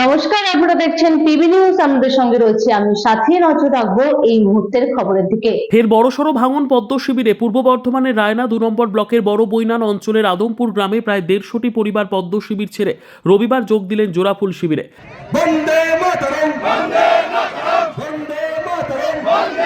নমস্কার আপনারা দেখছেন টিভি নিউজ আমাদের সঙ্গে রয়েছে আমি সাথে নজর রাখব এই মুহূর্তের খবরের দিকে। ফের বড়সড় ভাঙন পদ্ম শিবিরে পূর্ব বর্ধমানের রায়না দু নম্বর ব্লকের বড় বৈনান অঞ্চলের আদমপুর গ্রামে প্রায় দেড়শোটি পরিবার পদ্ম শিবির ছেড়ে রবিবার যোগ দিলেন জোড়াফুল শিবিরে। বন্দে মাতরম! বন্দে মাতরম! বন্দে মাতরম! বন্দে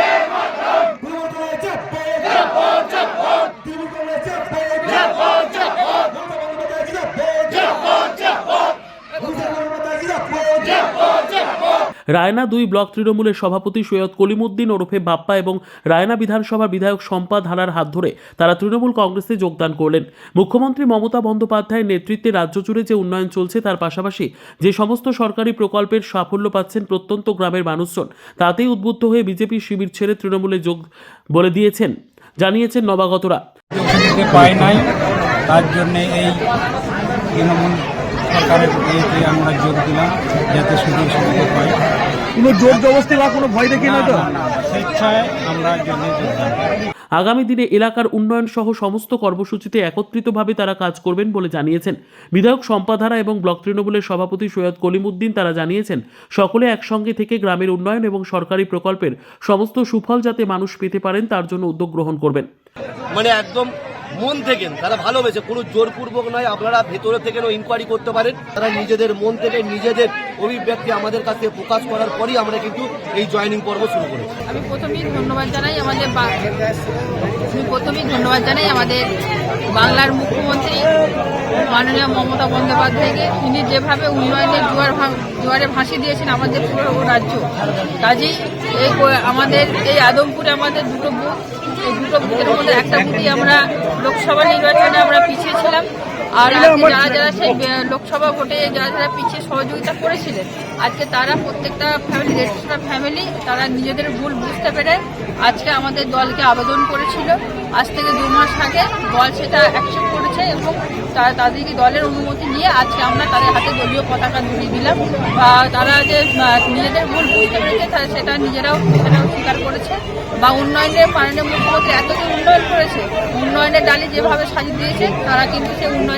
রায়না দুই ব্লক তৃণমূলের সভাপতি সৈয়দ কলিমুদ্দিন ওরফে বাপ্পা এবং রায়না বিধানসভার বিধায়ক শম্পা ধারার হাত ধরে তারা তৃণমূল কংগ্রেসে যোগদান করলেন। মুখ্যমন্ত্রী মমতা বন্দ্যোপাধ্যায়ের নেতৃত্বে রাজ্য জুড়ে যে উন্নয়ন চলছে তার পাশাপাশি যে সমস্ত সরকারি প্রকল্পের সাফল্য পাচ্ছেন প্রত্যন্ত গ্রামের মানুষজন, তাতেই উদ্বুদ্ধ হয়ে বিজেপি শিবির ছেড়ে তৃণমূলে যোগ বলে দিয়েছেন, জানিয়েছেন নবাগতরা। পাই নাই, তার জন্যে এই তৃণমূল সরকারের ইয়েতে আমরা যোগ দিলাম যাতে সুযোগ সুবিধা পাই। কোনো জোর জবস্তি বা কোনো ভয় দেখি না তো? স্বেচ্ছায় আমরা যোগদান আগামী দিনে এলাকার উন্নয়ন সহ সমস্ত কর্মসূচিতে একত্রিতভাবে তারা কাজ করবেন বলে জানিয়েছেন। বিধায়ক সম্পাধারা এবং ব্লক তৃণমূলের সভাপতি সৈয়দ কলিমুদ্দিন তারা জানিয়েছেন সকলে একসঙ্গে থেকে গ্রামের উন্নয়ন এবং সরকারি প্রকল্পের সমস্ত সুফল যাতে মানুষ পেতে পারেন তার জন্য উদ্যোগ গ্রহণ করবেন। মানে একদম মন থেকে তারা ভালোবেসে, কোনো জোরপূর্বক নয়, আপনারা ভেতরে থেকে ইনকোয়ারি করতে পারেন। তারা নিজেদের মন থেকে নিজেদের অভিব্যক্তি আমাদের কাছে প্রকাশ করার পরই আমরা কিন্তু এই জয়েনিং পর্ব শুরু করেছি। আমি প্রথমেই ধন্যবাদ জানাই আমাদের আমি প্রথমেই ধন্যবাদ জানাই আমাদের বাংলার মুখ্যমন্ত্রী মাননীয় মমতা বন্দ্যোপাধ্যায়কে তিনি যেভাবে উন্নয়নের জোয়ার জোয়ারে ভাসি দিয়েছেন আমাদের পুরো রাজ্য, কাজেই এই আমাদের এই আদমপুরে আমাদের দুটো বুথ, এই দুটো বুথের মধ্যে একটা বুথই আমরা লোকসভা নির্বাচনে আমরা পিছিয়ে ছিলাম। আর যারা যারা সেই লোকসভা ভোটে যারা যারা পিছিয়ে সহযোগিতা করেছিলেন আজকে তারা প্রত্যেকটা ফ্যামিলি দেড়শোটা ফ্যামিলি তারা নিজেদের ভুল বুঝতে পেরে আজকে আমাদের দলকে আবেদন করেছিল। আজ থেকে দু মাস আগে দল সেটা অ্যাকসেপ্ট করেছে এবং তারা তাদেরকে দলের অনুমতি নিয়ে আজকে আমরা তাদের হাতে দলীয় পতাকা ধরিয়ে দিলাম। বা তারা যে নিজেদের ভুল বুঝতে পেরেছে তারা সেটা নিজেরাও সেটাও স্বীকার করেছে। বা উন্নয়নের মাননীয় মুখ্যমন্ত্রী এত যে উন্নয়ন করেছে উন্নয়নের ডালি যেভাবে সাজিয়ে দিয়েছে তারা কিন্তু সেই উন্নয়নে